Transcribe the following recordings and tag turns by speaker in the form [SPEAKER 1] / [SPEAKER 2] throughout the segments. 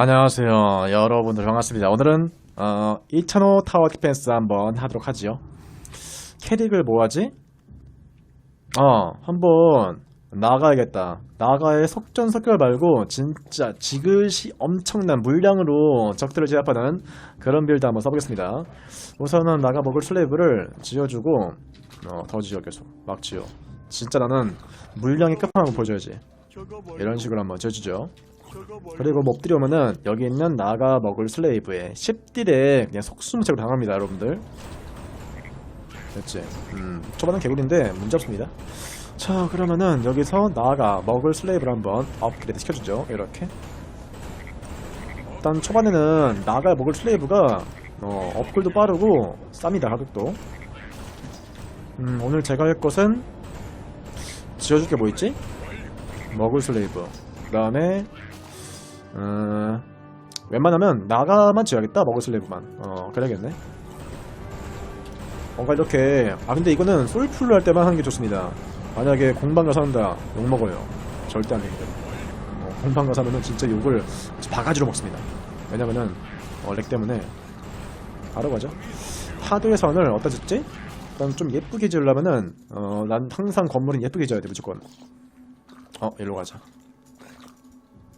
[SPEAKER 1] 안녕하세요. 여러분들 반갑습니다. 오늘은 어, 2,000호 타워 디펜스 한번 하도록 하지요. 캐릭을 뭐 하지? 어, 한번 나가야겠다. 나가의 속전속결 말고 진짜 지그시 엄청난 물량으로 적들을 제압하는 그런 빌드 한번 써보겠습니다. 우선은 나가 먹을 슬레이브를 지어주고 어, 더 지어 계속 막 지어. 진짜 나는 물량의 끝판왕을 보여줘야지. 이런 식으로 한번 지어주죠. 그리고 몹들이 오면은 여기 있는 나가 먹을 슬레이브에 10딜에 그냥 속수무책으로 당합니다 여러분들. 됐지. 음 초반은 개구리인데 문제 없습니다. 자 그러면은 여기서 나가 먹을 슬레이브를 한번 업그레이드 시켜주죠. 이렇게. 일단 초반에는 나가 먹을 슬레이브가 어, 업글도 빠르고 쌉니다 가격도. 음 오늘 제가 할 것은 지어줄 게 뭐 있지? 먹을 슬레이브. 그 다음에 음, 웬만하면 나가만 지어야겠다 먹을 슬래브만. 어 그래야겠네. 뭔가 이렇게 아 근데 이거는 솔플로 할 때만 하는 게 좋습니다. 만약에 공방 가서 한다 욕먹어요. 절대 안 됩니다. 어, 공방 가서 하면은 진짜 욕을 바가지로 먹습니다. 왜냐면은 어, 렉 때문에. 바로 가죠. 하드의 선을 어디다 짓지? 일단 좀 예쁘게 지으려면은 어, 난 항상 건물은 예쁘게 지어야 돼 무조건. 어 일로 가자.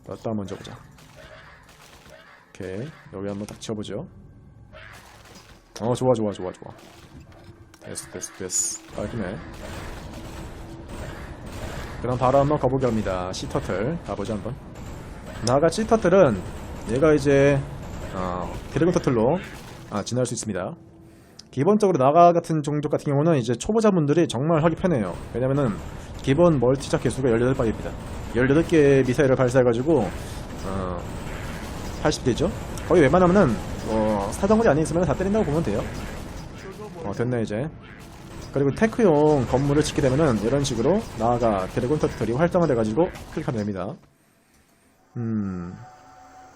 [SPEAKER 1] 여기다 먼저 보자 오케이 여기 한번 딱 지어보죠. 어 좋아 좋아 좋아 좋아. 됐어 됐어 됐어. 깔끔해. 그럼 바로 한번 가보게 합니다. 시터틀. 가보자 한번. 나아가 시터틀은 얘가 이제 어, 드래곤 터틀로 아, 진화할 수 있습니다. 기본적으로 나가 같은 종족 같은 경우는 이제 초보자분들이 정말 하기 편해요. 왜냐면은 기본 멀티작 개수가 18발입니다. 18개의 미사일을 발사해가지고 어, 80대죠? 거의 웬만하면은 어, 사정거리 안에 있으면 다 때린다고 보면 돼요. 어 됐네 이제. 그리고 테크용 건물을 짓게 되면은 이런 식으로 나아가 드래곤 터틀이 활성화 돼가지고 클릭하면 됩니다. 음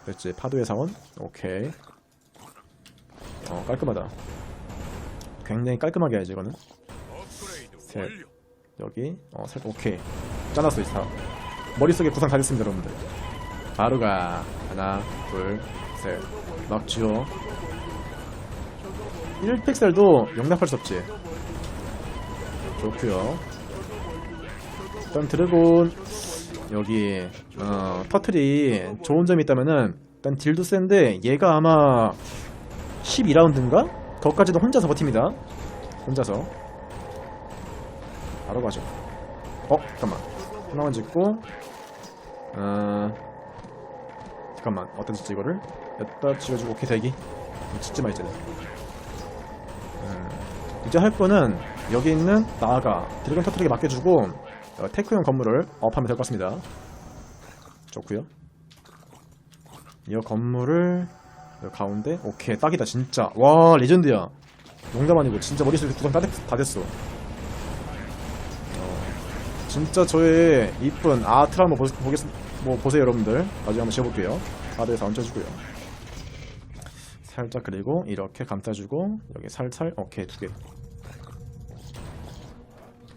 [SPEAKER 1] 됐지. 파도의 사원 오케이. 어 깔끔하다. 굉장히 깔끔하게 해야지 이거는. 셋. 여기. 어 살짝 오케이. 짜놨어 이사. 머릿속에 구상 다 됐습니다 여러분들 바로 가 하나 둘셋막 지워 1픽셀도 용납할 수 없지. 좋구요. 일단 드래곤 여기 어 터틀이 좋은 점이 있다면은 일단 딜도 센데 얘가 아마 12라운드인가? 거까지도 혼자서 버팁니다. 혼자서. 바로 가죠. 어 잠깐만. 하나만 짓고 어 잠깐만 어디다 짓지 이거를? 여기다 지어주고 오케이 대기? 짓지 마 이제는. 음, 이제 할 거는 여기 있는 나아가 드래곤 터트리게 맡겨주고 어, 테크용 건물을 업하면 될 것 같습니다. 좋구요. 이 건물을 가운데 오케이 딱이다 진짜. 와 레전드야. 농담 아니고 진짜 머릿속에 구성 다, 됐어. 어, 진짜 저의 이쁜 아트를 한번 보, 보겠, 뭐 보세요 여러분들. 나중에 한번 지어볼게요. 아드에서 얹어주고요. 살짝 그리고 이렇게 감싸주고 여기 살살 오케이 두 개.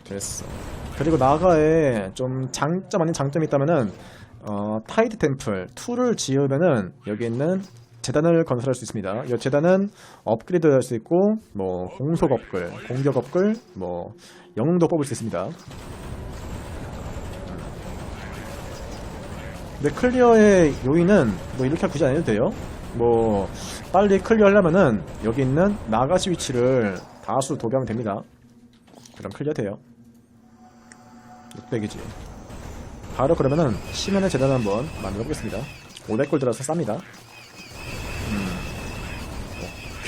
[SPEAKER 1] 됐어. 그리고 나가에 좀 장점 아닌 장점이 있다면은 어, 타이드 템플 2를 지으면은 여기 있는 재단을 건설할 수 있습니다. 이 재단은 업그레이드 할 수 있고 뭐 공속 업글, 공격 업글, 뭐 영웅도 뽑을 수 있습니다. 근데 클리어의 요인은 뭐 이렇게 굳이 안 해도 돼요. 뭐 빨리 클리어 하려면은 여기 있는 나가시 위치를 다수 도배하면 됩니다. 그럼 클리어 돼요. 600이지. 바로 그러면은 시면의 재단 한번 만들어 보겠습니다. 500골 들어서 쌉니다.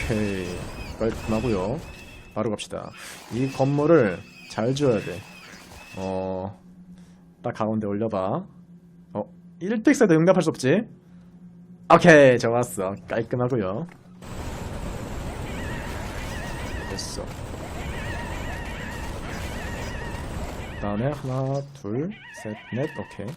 [SPEAKER 1] 오케이 깔끔하고요 바로 갑시다 이 건물을 잘 지어야 돼 어 딱 가운데 올려봐 어 1픽셀도 용납할 수 없지. 오케이 좋았어. 깔끔하고요. 됐어. 그 다음에 하나 둘셋넷 오케이.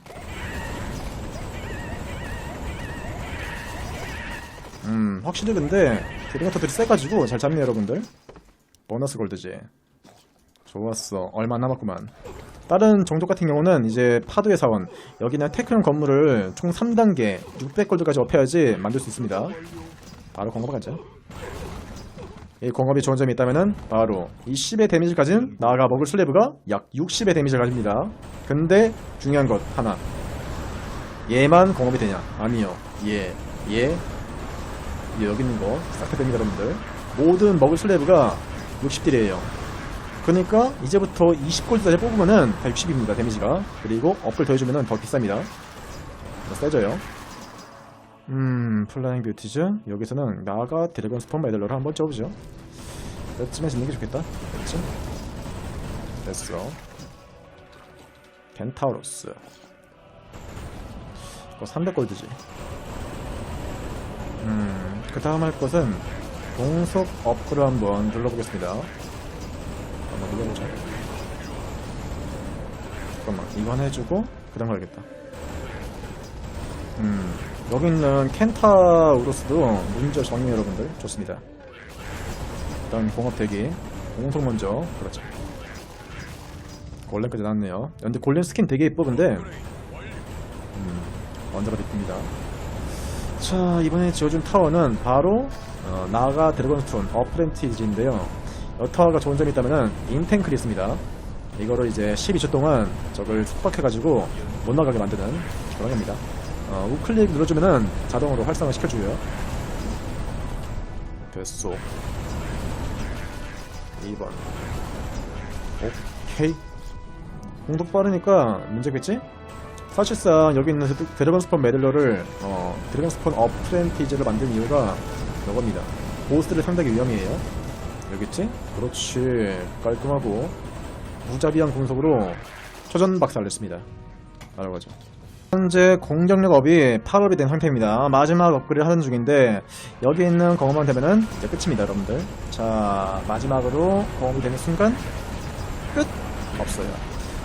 [SPEAKER 1] 음 확실히 근데 드링터들이 세가지고 잘 잡네 여러분들. 보너스 골드지. 좋았어. 얼마 안 남았구만 다른 종족 같은 경우는 이제 파도의 사원 여기는 테크형 건물을 총 3단계 600골드까지 업해야지 만들 수 있습니다. 바로 공업 가자 이 공업이 좋은 점이 있다면은 바로 이 10의 데미지를 가진 나아가 먹을 슬래브가 약 60의 데미지를 가집니다. 근데 중요한 것 하나. 얘만 공업이 되냐? 아니요. 얘, 얘, 얘 여기 있는 거싹 다 됩니다 여러분들. 모든 먹을 슬래브가 60딜이에요 그러니까 이제부터 20골드까지 뽑으면은 다 60입니다 데미지가. 그리고 업글 더해주면은 더 비쌉니다. 더 세져요. 음 플라잉 뷰티즈. 여기서는 나가 드래곤 스폰 메달러를 한번 쪄보죠. 몇쯤에 짓는 게 좋겠다. 몇쯤 됐어. 켄타우로스. 이거 300골드지. 음그 다음 할 것은 동속 업글을 한번 눌러보겠습니다 한번 눌러보자 잠깐만 하나 해주고 그 다음 가야겠다. 음 여기 있는 켄타우로스도 문제 정리 여러분들 좋습니다. 일단 공업 대기 공속 먼저. 그렇죠. 골렘까지 나왔네요. 근데 골렘 스킨 되게 예쁘근데. 음 언제가 이쁩니다. 자 이번에 지어준 타워는 바로 어, 나가 드래곤스톤 어프렌티지인데요 이 타워가 좋은 점이 있다면 인탱크리 있습니다 이거를 이제 12초 동안 적을 속박해가지고 못 나가게 만드는 그런 겁니다 어, 우클릭 눌러주면은 자동으로 활성화 시켜주고요 됐소 2번 오케이 공독 빠르니까 문제겠지? 사실상 여기 있는 드- 드래곤 스폰 메들러를 어, 드래곤 스폰 어프렌티지를 만든 이유가 이겁니다. 보스를 상당히 위험해요. 여기 있지? 그렇지. 깔끔하고 무자비한 공속으로 초전 박살냈습니다. 알아가죠. 현재 공격력 업이 8업이 된 상태입니다. 마지막 업그레이드 하는 중인데 여기 있는 경험만 되면은 이제 끝입니다, 여러분들. 자, 마지막으로 경험이 되는 순간 끝! 없어요.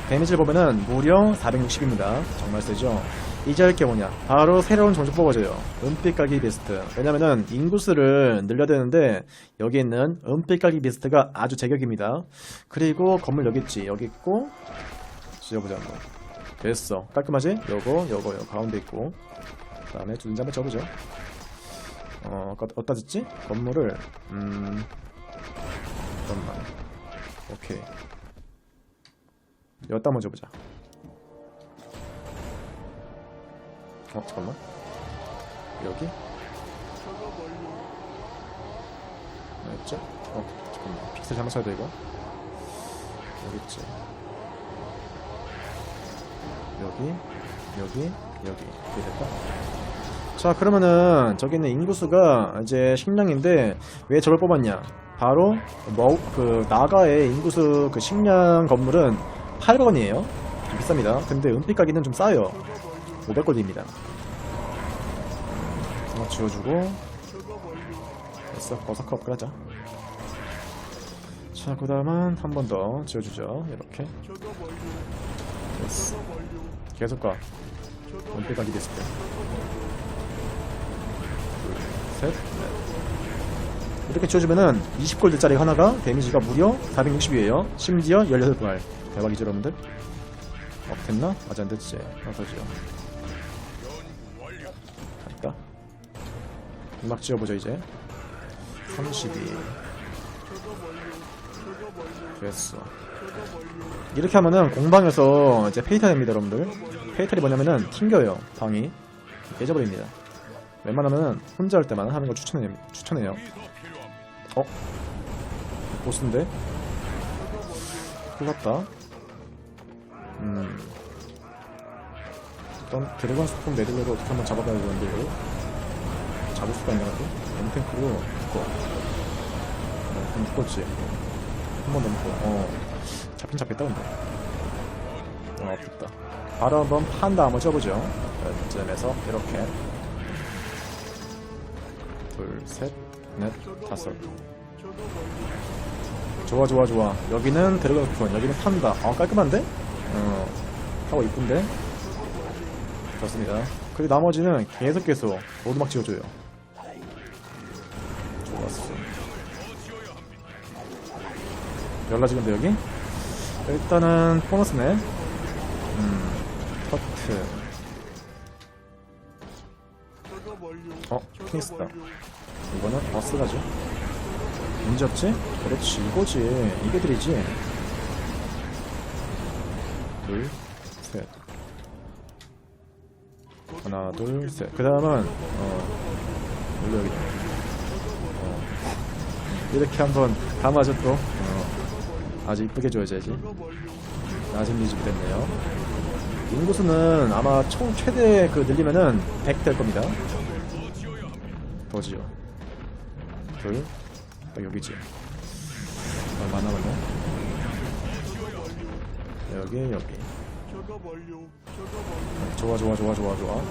[SPEAKER 1] 데미지를 보면은 무려 460입니다. 정말 세죠? 이제 할 게 뭐냐? 바로 새로운 종족 뽑아줘요. 은빛 깔기 비스트. 왜냐면은 인구수를 늘려야 되는데 여기 있는 은빛 깔기 비스트가 아주 제격입니다. 그리고 건물 여기 있지. 여기 있고 지어보자 한번. 됐어. 깔끔하지? 요거, 요거, 요 가운데 있고. 그 다음에 두든지 한번 쳐보죠. 어, 어디다 어디다 짓지? 건물을, 음, 잠깐만. 오케이. 여기다 한번 줘보자. 어, 잠깐만. 여기? 어딨지? 어, 잠깐만. 픽셀 잘못 써야 돼, 이거. 여기 있지. 여기, 여기, 여기. 이렇게 됐다. 자, 그러면은, 저기 있는 인구수가 이제 10량인데, 왜 저걸 뽑았냐? 바로, 뭐, 그, 나가의 인구수 그 10량 건물은 800원이에요. 좀 비쌉니다. 근데 은빛 가기는 좀 싸요. 500골드입니다. 하나 지워주고, 됐어. 버서커 업글 하자. 자, 그 다음은 한 번 더 지워주죠. 이렇게. 됐어. 계속 가. 은빛 가기 됐을 때. 둘, 셋, 넷. 이렇게 지워주면은 20골드짜리 하나가 데미지가 무려 460이에요. 심지어 18발. 대박이죠, 여러분들? 어, 됐나? 아직 안 됐지. 하나 더 지어. 막 지어보자, 이제. 32. 됐어. 이렇게 하면은 공방에서 이제 페이탈 됩니다, 여러분들. 페이탈이 뭐냐면은 튕겨요, 방이. 깨져버립니다. 웬만하면은 혼자 할 때만 하는 걸 추천해, 추천해요. 어? 보스인데? 큰일 났다. 음. 일단 드래곤 스폰 메들러를 어떻게 한번 잡아봐야 되는데 이거 잡을 수가 있나 가지고 엠탱크로 묶어 어, 그럼 묶었지. 한 번 더 묶어. 어. 잡긴 잡겠다 근데. 어 아프다. 바로 한번 판 다음을 쳐보죠. 이쯤에서 이렇게. 둘셋넷 다섯. 좋아 좋아 좋아. 여기는 스폰 여기는 판다. 아 깔끔한데? 어 하고 이쁜데? 좋습니다. 그리고 나머지는 계속 계속 오두막 지어줘요 열라지근데 여기? 일단은 보너스네 음, 터트. 어, 킹스다. 이거는 버스가죠. 문제 없지? 그렇지, 이거지. 이게 들이지. 둘, 셋. 하나, 둘, 셋. 그 다음은, 어, 여기. 어, 이렇게 한번 감아줘 또. 어, 아주 이쁘게 줘야지. 낮은 리즈이 됐네요. 인구수는 아마 총 최대 그 늘리면은 100 될 겁니다. 더지요. 둘, 딱 여기지. 얼마 남았네. 여기, 여기. 좋아, 좋아, 좋아, 좋아, 좋아.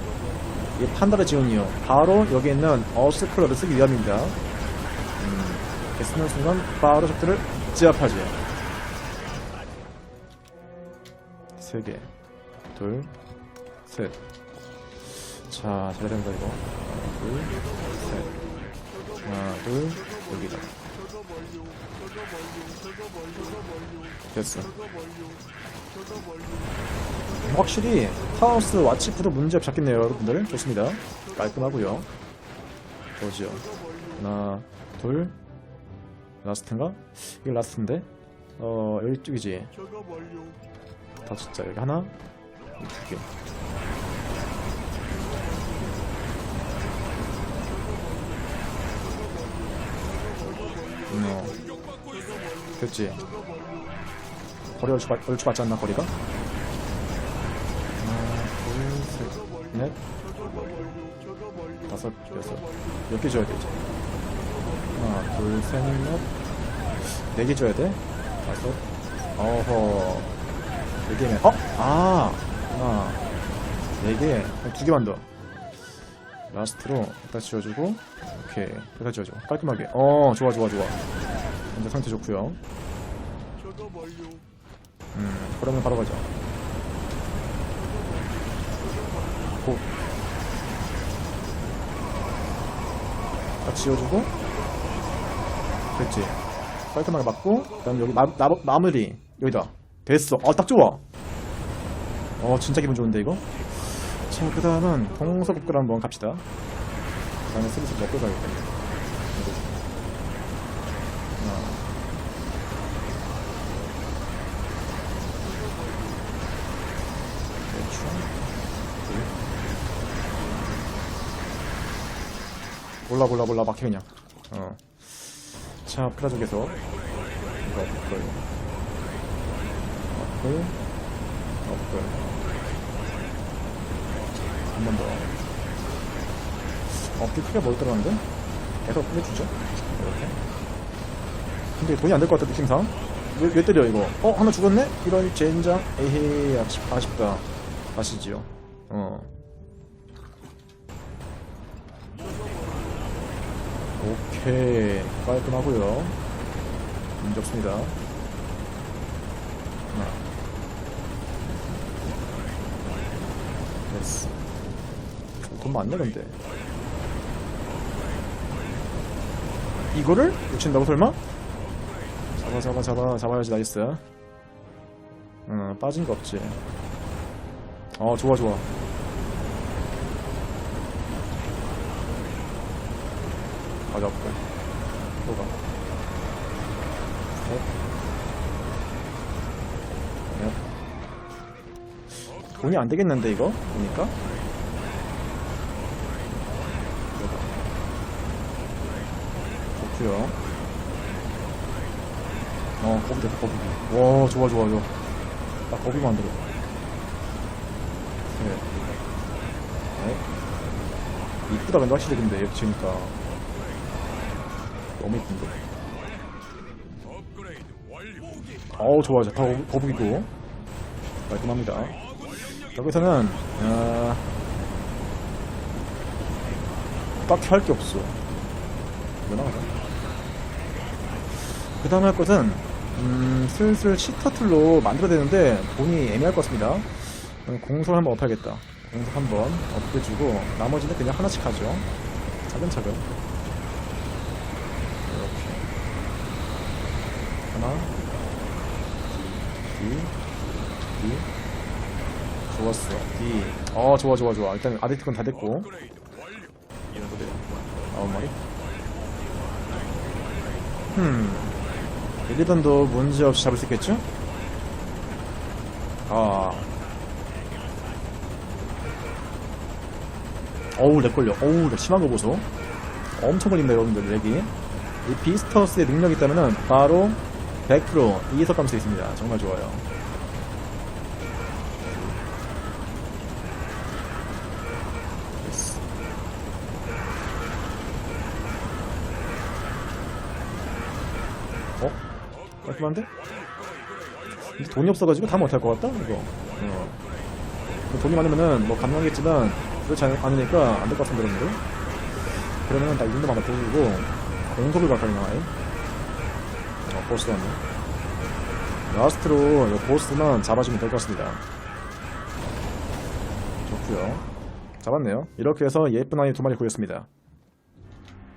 [SPEAKER 1] 이 판다르 지원이요. 바로 여기 있는 어스클러를 쓰기 위함입니다. 음, 쓰는 순간 바로 적들을 제압하지. 세 개, 둘, 셋. 자, 잘 된다 이거. 하나, 둘, 셋. 하나, 둘, 여기다. 됐어. 확실히 하우스 와치프도 문제 잡겠네요, 여러분들. 좋습니다. 깔끔하고요. 뭐지요? 하나, 둘, 라스트인가? 이게 라스트인데? 어, 여기 쪽이지. 다 진짜 여기 하나, 여기 두 개. 어, 됐지. 거리 얼추, 맞- 얼추 맞지 않나 거리가? 하나, 둘, 셋, 넷, 다섯, 여섯. 몇 개 줘야 되지? 하나, 둘, 셋, 넷, 네 개 줘야 돼? 다섯, 어허. 네 개면, 어? 아! 하나, 네 개, 두 개만 더. 라스트로 갖다 지워주고, 오케이. 갖다 지워줘. 깔끔하게. 어, 좋아, 좋아, 좋아. 현재 상태 좋고요 음, 그러면 바로 가자. 고. 딱 지워주고. 됐지. 깔끔하게 맞고. 그 다음 여기 마, 마, 마무리. 여기다. 됐어. 어, 딱 좋아. 어, 진짜 기분 좋은데, 이거? 자, 그 다음은 동서북구로 한번 갑시다. 그 다음에 슬슬 먹고 가야겠다. 이거. 하나. 둘. 몰라 몰라 몰라 막혀 그냥 어. 자 프라족에서 이거 업글 업글 업글 한 번 더. 업글 크게 뭘 들어가는데? 계속 업글해주죠? 이렇게. 근데 돈이 안 될 것 같아 느낌상 왜, 왜 때려 이거? 어 하나 죽었네? 이런 젠장? 에헤이 아쉽, 아쉽다. 아시지요? 어. 오케이. 깔끔하고요. 문제 없습니다. 하나 됐어 돈 많네 근데. 이거를 놓친다고 설마? 잡아 잡아 잡아 잡아야지 나이스. 응 빠진 거 없지. 어 좋아 좋아 가져올게 또가 셋 넷. 돈이 안 되겠는데 이거? 보니까? 좋구요. 어 거북이 됐다 거북이. 와 좋아 좋아 좋아. 나 거북이 만들어. 네. 네. 이쁘다 근데 확실히 근데 이렇게 치니까. 너무 이쁜데. 어우 좋아 좋아. 다 거북- 거북이고 깔끔합니다 여기서는 어... 딱히 할 게 없어. 이거 나가자 그 다음에 할 것은 음, 슬슬 시터틀로 만들어야 되는데 돈이 애매할 것 같습니다. 공설 한번 업해야겠다. 공설 한번 업해주고 나머지는 그냥 하나씩 하죠. 차근차근. 이렇게. 하나. 둘, 둘, 좋았어. D. 어, 좋아, 좋아, 좋아. 일단 아디트건 다 됐고. 이런 거돼요 아홉 마리. 흠. 1, 2번도 문제없이 잡을 수 있겠죠? 아. 어우, 렉 걸려. 어우, 렉 심한 거 보소. 엄청 걸린다, 여러분들, 렉이. 이 비스터스의 능력이 있다면은 바로 100% 이석 감 수 있습니다. 정말 좋아요. 됐어. 어? 깔끔한데? 근데 돈이 없어가지고 다 못할 것 같다? 이거. 어. 돈이 많으면은 뭐 가능하겠지만 그렇지 않, 않으니까 안 될 것 같은데 여러분들. 그러면은 나이 정도만 맞춰주고 공속을 가까이 나와요. 어, 보스 왔네. 라스트로 이 보스만 잡아주면 될 것 같습니다. 좋고요 잡았네요. 이렇게 해서 예쁜 아이 두 마리 구했습니다.